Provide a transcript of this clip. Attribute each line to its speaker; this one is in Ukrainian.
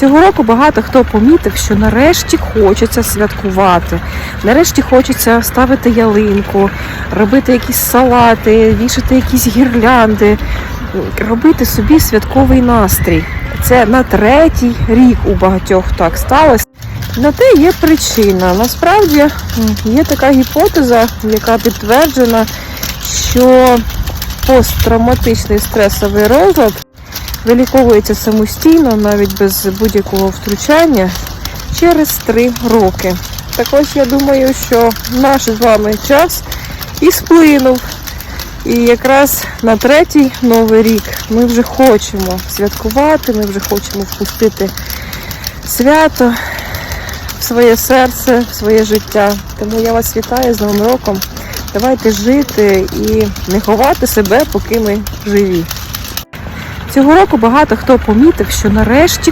Speaker 1: Цього року багато хто помітив, що нарешті хочеться святкувати. Нарешті хочеться ставити ялинку, робити якісь салати, вішати якісь гірлянди, робити собі святковий настрій. Це на третій рік у багатьох так сталося. На те є причина. Насправді є така гіпотеза, яка підтверджена, що посттравматичний стресовий розлад виліковується самостійно, навіть без будь-якого втручання, через три роки. Так ось я думаю, що наш з вами час і сплинув. І якраз на третій новий рік ми вже хочемо святкувати, ми вже хочемо впустити свято в своє серце, в своє життя. Тому я вас вітаю з Новим роком. Давайте жити і не ховати себе, поки ми живі. Цього року багато хто помітив, що нарешті